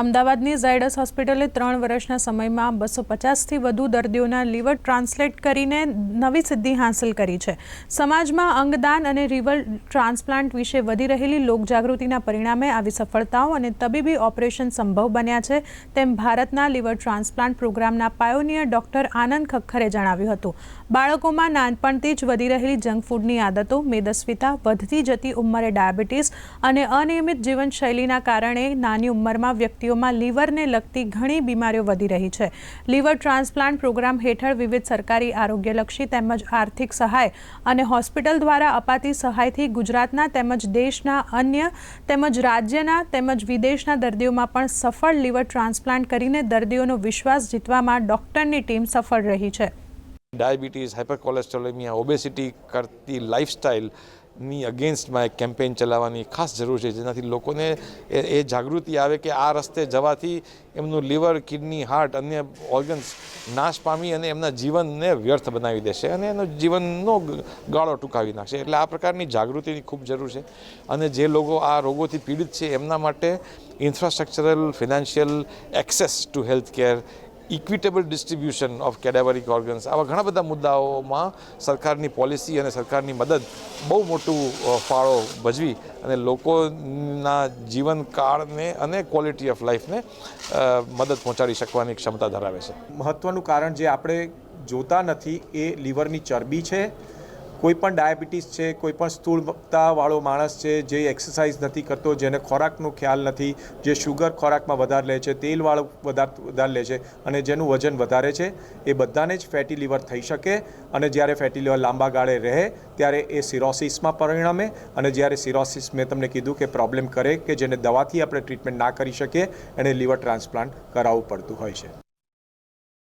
અમદાવાદની ઝાયડસ હોસ્પિટલે ત્રણ વર્ષના સમયમાં બસો પચાસથી વધુ દર્દીઓના લીવર ટ્રાન્સલેટ કરીને નવી સિદ્ધિ હાંસલ કરી છે. સમાજમાં અંગદાન અને રિવર ટ્રાન્સપ્લાન્ટ વિશે વધી રહેલી લોકજાગૃતિના પરિણામે આવી સફળતાઓ અને તબીબી ઓપરેશન સંભવ બન્યા છે તેમ ભારતના લીવર ટ્રાન્સપ્લાન્ટ પ્રોગ્રામના પાયોનિયર ડોક્ટર આનંદ ખખ્ખરે જણાવ્યું હતું. બાળકોમાં નાનપણથી જ વધી રહેલી જંક ફૂડની આદતો, મેદસ્વીતા, વધતી જતી ઉંમરે ડાયાબિટીસ અને અનિયમિત જીવનશૈલીના કારણે નાની ઉંમરમાં વ્યક્તિઓમાં લીવરને લગતી ઘણી બીમારીઓ વધી રહી છે. લીવર ટ્રાન્સપ્લાન્ટ પ્રોગ્રામ હેઠળ વિવિધ સરકારી આરોગ્યલક્ષી તેમજ આર્થિક સહાય અને હોસ્પિટલ દ્વારા અપાતી સહાયથી ગુજરાતના તેમજ દેશના અન્ય તેમજ રાજ્યના તેમજ વિદેશના દર્દીઓમાં પણ સફળ લીવર ટ્રાન્સપ્લાન્ટ કરીને દર્દીઓનો વિશ્વાસ જીતવામાં ડોક્ટરની ટીમ સફળ રહી છે. ડાયાબિટીસ હાઇપરકોલેસ્ટ્રોલેમિયા ઓબેસિટી કરતી લાઇફસ્ટાઇલની અગેન્સ્ટમાં એક કેમ્પેઇન ચલાવવાની ખાસ જરૂર છે, જેનાથી લોકોને એ જાગૃતિ આવે કે આ રસ્તે જવાથી એમનું લીવર, કિડની, હાર્ટ, અન્ય ઓર્ગન્સ નાશ પામી અને એમના જીવનને વ્યર્થ બનાવી દેશે અને એનો જીવનનો ગાળો ટૂંકાવી નાખશે. એટલે આ પ્રકારની જાગૃતિની ખૂબ જરૂર છે. અને જે લોકો આ રોગોથી પીડિત છે, એમના માટે infrastructural financial access to health care equitable distribution of cadaveric organs આવા ઘણા બધા મુદ્દાઓમાં સરકારની પોલિસી અને સરકારની મદદ બહુ મોટું ફાળો ભજવી અને લોકોના જીવનકાળને અને ક્વોલિટી ઓફ લાઈફને મદદ પહોંચાડી શકવાની ક્ષમતા ધરાવે છે. મહત્ત્વનું કારણ જે આપણે જોતા નથી એ લીવરની ચરબી છે કોઈ પણ ડાયાબિટીસ છે કોઈ પણ સ્થૂળતાવાળો માણસ છે જે એક્સરસાઇઝ નથી કરતો, જેને ખોરાકનો ખ્યાલ નથી, જે શુગર ખોરાકમાં વધારે લે છે, તેલવાળું વધાર વધારે લે છે અને જેનું વજન વધારે છે, એ બધાને જ ફેટી લીવર થઈ શકે અને જ્યારે ફેટી લીવર લાંબા ગાળે રહે, ત્યારે એ સિરોસિસમાં પરિણમે અને જ્યારે સિરોસિસ મેં તમને કીધું કે પ્રોબ્લેમ કરે કે જેને દવાથી આપણે ટ્રીટમેન્ટ ના કરી શકીએ, એને લીવર ટ્રાન્સપ્લાન્ટ કરાવવું પડતું હોય છે.